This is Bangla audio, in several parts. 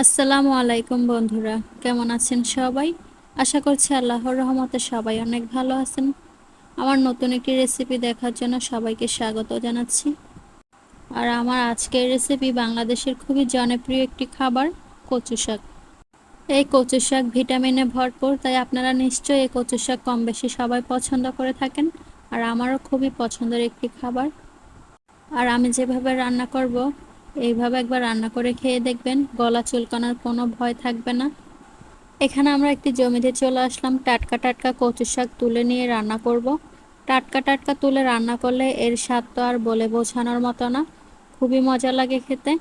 আসসালামু আলাইকুম বন্ধুরা, কেমন আছেন সবাই? আশা করছি আল্লাহর রহমতে সবাই অনেক ভালো আছেন। আমার নতুন একটি রেসিপি দেখার জন্য সবাইকে স্বাগত জানাচ্ছি। আর আমার আজকের রেসিপি বাংলাদেশের খুবই জনপ্রিয় একটি খাবার, কচু শাক। এই কচু শাক ভিটামিনে ভরপুর, তাই আপনারা নিশ্চয়ই এই কচু শাক কম বেশি সবাই পছন্দ করে থাকেন, আর আমারও খুবই পছন্দের একটি খাবার। আর আমি যেভাবে রান্না করব এইভাবে একবার রান্না করে খেয়ে দেখবেন, গলা চুলকানোর কোনো ভয় থাকবে না। এখানে আমরা একটি জমিতে চলে আসলাম, টাটকা টাটকা কচু শাক তুলে নিয়ে রান্না করব। টাটকা টাটকা তুলে রান্না করলে এর স্বাদ তো আর বলে বোঝানোর মতো না, খুবই মজা লাগে খেতে।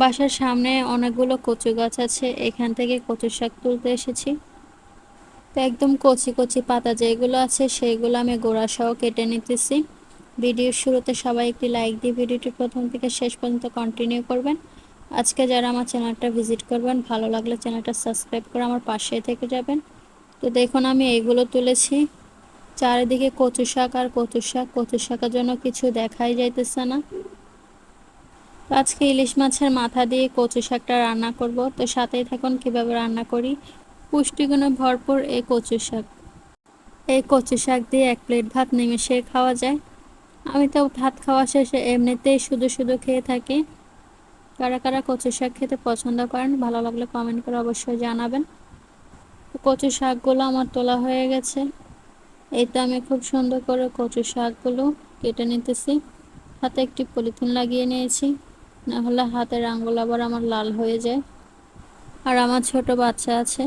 বাসার সামনে অনেকগুলো কচু গাছ আছে, এখান থেকে কচু শাক তুলতে এসেছি। তো একদম কচি কচি পাতা যেগুলো আছে সেইগুলো আমি গোড়া সহ কেটে নিতেছি। ভিডিওর শুরুতে সবাই একটি লাইক দিয়ে ভিডিওটি প্রথম থেকে শেষ পর্যন্ত কন্টিনিউ করবেন। আজকে যারা আমার চ্যানেলটা ভিজিট করবেন, ভালো লাগলে চ্যানেলটা সাবস্ক্রাইব করে আমার পাশে থেকে যাবেন। তো দেখুন, আমি এইগুলো তুলেছি। চারিদিকে কচু শাক আর কচু শাক, কচু শাকের জন্য কিছু দেখাই যাইতেছে না। আজকে ইলিশ মাছের মাথা দিয়ে কচু শাকটা রান্না করব। তো সাথেই থাকুন, কীভাবে রান্না করি। পুষ্টিগুণে ভরপুর এই কচু শাক। এই কচু শাক দিয়ে এক প্লেট ভাত নিমিশে খাওয়া যায়। আমি তো ভাত খাওয়া শেষে এমনিতেই শুধু শুধু খেয়ে থাকি। কারা কারা কচু শাক খেতে পছন্দ করেন, ভালো লাগলে কমেন্ট করে অবশ্যই জানাবেন। কচু শাকগুলো আমার তোলা হয়ে গেছে। এই তো আমি খুব সুন্দর করে কচু শাকগুলো কেটে নিতেছি। হাতে একটি পলিথিন লাগিয়ে নিয়েছি। না হলে হাতের আঙ্গুল আবার আমার লাল হয়ে যায়। আর আমার ছোট বাচ্চা আছে,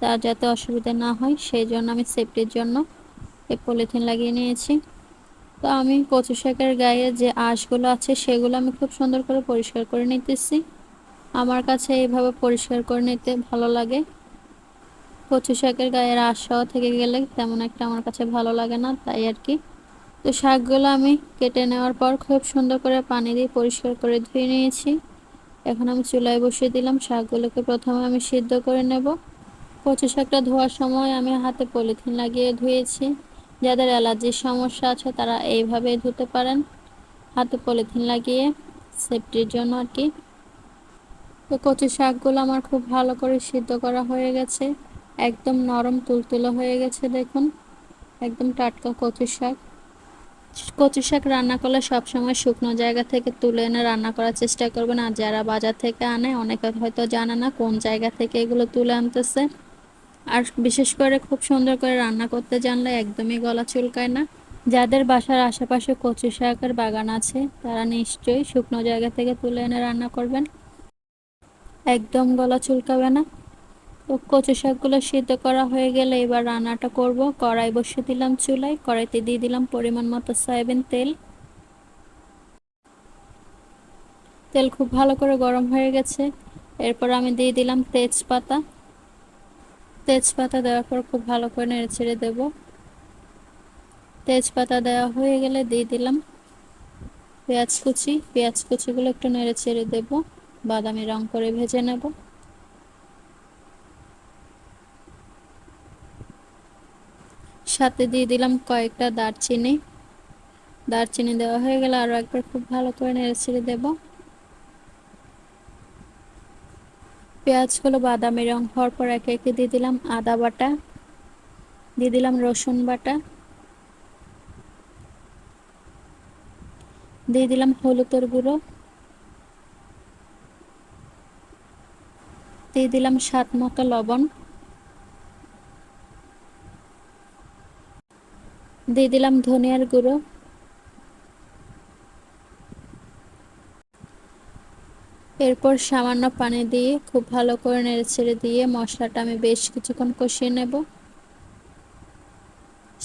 তার যাতে অসুবিধা না হয়, সেই জন্য আমি সেফটির জন্য এই পলিথিন লাগিয়ে নিয়েছি। তো আমি কচু শাকের গায়ে যে আঁশগুলো আছে সেগুলো আমি খুব সুন্দর করে পরিষ্কার করে নিতেছি। আমার কাছে এইভাবে পরিষ্কার করে নিতে ভালো লাগে। কচু শাকের গায়ের আঁশ থেকে গেলে তেমন একটা আমার কাছে ভালো লাগে না, তাই আর কি। তো শাকগুলো আমি কেটে নেওয়ার পর খুব সুন্দর করে পানি দিয়ে পরিষ্কার করে ধুয়ে নিয়েছি। এখন আমি চুলায় বসিয়ে দিলাম, শাকগুলোকে প্রথমে আমি সিদ্ধ করে নেব। কচু শাকটা ধোয়ার সময় আমি হাতে পলিথিন লাগিয়ে ধুয়েছি। যাদের অ্যালার্জির সমস্যা আছে তারা এইভাবেই ধুতে পারেন। হাতে পলিথিন লাগিয়ে, সেফটির জন্য আর কি। তো কচু শাকগুলো আমার খুব ভালো করে সিদ্ধ করা হয়ে গেছে। একদম নরম তুলতুলো হয়ে গেছে, দেখুন। একদম টাটকা কচু শাক। কচু শাক রান্না করলে সবসময় শুকনো জায়গা থেকে তুলে এনে রান্না করার চেষ্টা করবেন। আর যারা বাজার থেকে আনে, অনেকে হয়তো জানে না কোন জায়গা থেকে এগুলো তুলে আনতেছে। আর বিশেষ করে খুব সুন্দর করে রান্না করতে জানলে একদমই গলা চুলকায় না। যাদের বাসার আশেপাশে কচু শাকের বাগান আছে, তারা নিশ্চয়ই শুকনো জায়গা থেকে তুলে এনে রান্না করবেন। একদম গলা চুলকাবে না। তো কচু শাকগুলো সিদ্ধ করা হয়ে গেলে এবার রান্নাটা করব। কড়াই বসিয়ে দিলাম চুলায়, কড়াইতে দিয়ে দিলাম পরিমাণ মতো সয়াবিন তেল। তেল খুব ভালো করে গরম হয়ে গেছে। এরপর আমি দিয়ে দিলাম তেজপাতা। তেজপাতা দেওয়ার পর খুব ভালো করে নেড়ে ছেড়ে দেব। তেজপাতা দেওয়া হয়ে গেলে দিয়ে দিলাম পেঁয়াজ কুচি। পেঁয়াজ কুচিগুলো একটু নেড়ে ছেড়ে দেব। বাদামি রং করে ভেজে নেব। সাথে দিয়ে দিলাম কয়েকটা দারচিনি। দারচিনি দেওয়া হয়ে গেলে আরও একবার খুব ভালো করে নেড়ে ছেড়ে দেবো। পেঁয়াজগুলো বাদামি রং হওয়ার পর একে একে দিয়ে দিলাম আদা বাটা, দিয়ে দিলাম রসুন বাটা, দিয়ে দিলাম হলুদের গুঁড়ো, দিয়ে দিলাম স্বাদ মতো লবণ, দিয়ে দিলাম ধনিয়ার গুঁড়ো এরপর সামান্য পানি দিয়ে খুব ভালো করে নেড়ে ছেড়ে দিয়ে মশলাটা আমি বেশ কিছুক্ষণ কষিয়ে নেব।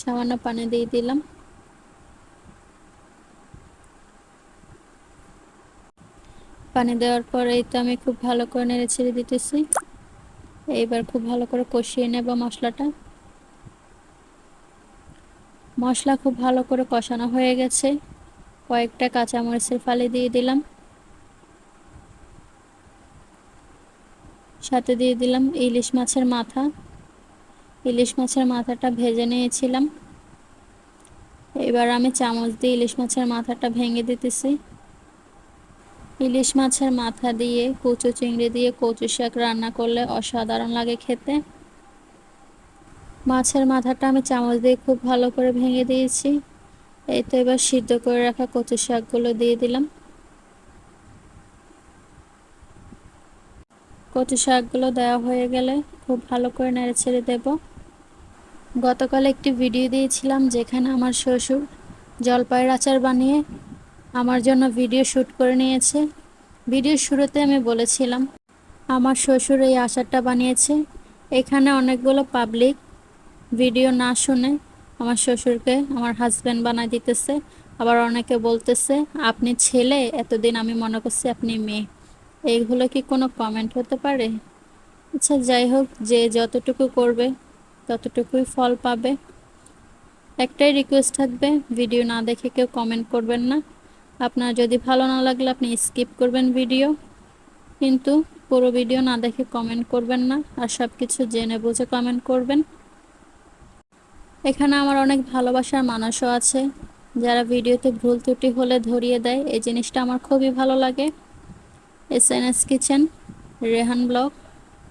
সামান্য পানি দিয়ে দিলাম। পানি দেওয়ার পর এই তো আমি খুব ভালো করে নেড়ে ছেড়ে দিতেছি। এইবার খুব ভালো করে কষিয়ে নেব মশলাটা। মশলা খুব ভালো করে কষানো হয়ে গেছে। কয়েকটা কাঁচামরিচের ফালি দিয়ে দিলাম। সাথে দিয়ে দিলাম ইলিশ মাছের মাথা। ইলিশ মাছের মাথাটা ভেজে নিয়েছিলাম। এবার আমি চামচ দিয়ে ইলিশ মাছের মাথাটা ভেঙে দিতেছি। ইলিশ মাছের মাথা দিয়ে কচু চিংড়ি দিয়ে কচু শাক রান্না করলে অসাধারণ লাগে খেতে। মাছের মাথাটা আমি চামচ দিয়ে খুব ভালো করে ভেঙে দিয়েছি। এই তো এবার সিদ্ধ করে রাখা কচু শাকগুলো দিয়ে দিলাম। কচু শাকগুলো দেওয়া হয়ে গেলে খুব ভালো করে নেড়ে ছেড়ে দেব। গতকাল একটি ভিডিও দিয়েছিলাম যেখানে আমার শ্বশুর জলপাইয়ের আচার বানিয়ে আমার জন্য ভিডিও শ্যুট করে নিয়েছে। ভিডিওর শুরুতে আমি বলেছিলাম, আমার শ্বশুর এই আচারটা বানিয়েছে। এখানে অনেকগুলো পাবলিক ভিডিও না শুনে আমার শ্বশুরকে আমার হাজব্যান্ড বানায় দিতেছে। আবার অনেকে বলতেছে, আপনি ছেলে, এতদিন আমি মনে করছি আপনি মেয়ে। এইগুলো কি কোনো কমেন্ট হতে পারে? আচ্ছা যাই হোক, যে যতটুকু করবে, ততটুকুই ফল পাবে। একটাই রিকোয়েস্ট থাকবে ভিডিও না দেখে কেউ কমেন্ট করবেন না। আপনার যদি ভালো না লাগলে আপনি স্কিপ করবেন ভিডিও কিন্তু পুরো ভিডিও না দেখে কমেন্ট করবেন না, আর সব কিছু জেনে বুঝে কমেন্ট করবেন। এখানে আমার অনেক ভালোবাসার মানুষও আছে, যারা ভিডিওতে ভুল ত্রুটি হলে ধরিয়ে দেয়, এই জিনিসটা আমার খুবই ভালো লাগে। S N S kitchen Rehan blog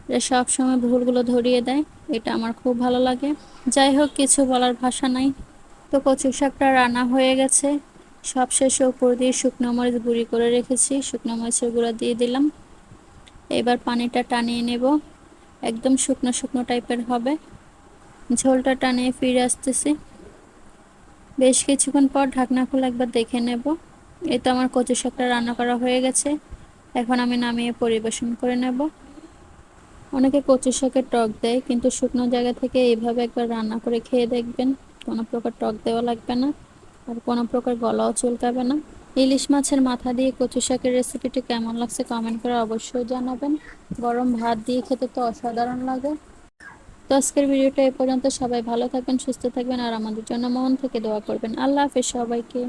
এরা সবসময় ভুলগুলো ধরিয়ে দেয়, এটা আমার খুব ভালো লাগে। যাই হোক, কিছু বলার ভাষা নাই। তো কচু শাকটা রান্না হয়ে গেছে। সব শেষে উপর দিয়ে শুকনো মরিচ গুঁড়ি করে রেখেছি, শুকনো মরিচের গুঁড়া দিয়ে দিলাম। এবার পানিটা টানিয়ে নেব। একদম শুকনো শুকনো টাইপের হবে। ঝোলটা টানিয়ে ফিরে আসতেছি। বেশ কিছুক্ষণ পর ঢাকনা খুলে একবার দেখে নেব। এই তো আমার কচু শাকটা রান্না করা হয়ে গেছে। এখন আমি নামিয়ে পরিবেশন করে নেব। অনেকে কচু শাকের টক দেয়, কিন্তু শুকনো জায়গা থেকে এইভাবে একবার রান্না করে খেয়ে দেখবেন কোনো প্রকার টক দেওয়া লাগবে না আর কোনো প্রকার গলাও চুলকাবে না। ইলিশ মাছের মাথা দিয়ে কচু শাকের রেসিপিটি কেমন লাগছে কমেন্ট করে অবশ্যই জানাবেন। গরম ভাত দিয়ে খেতে তো অসাধারণ লাগে। তো আজকের ভিডিওটা এ পর্যন্ত। সবাই ভালো থাকবেন, সুস্থ থাকবেন আর আমাদের জন্য মন থেকে দোয়া করবেন। আল্লাহ হাফেজ সবাইকে।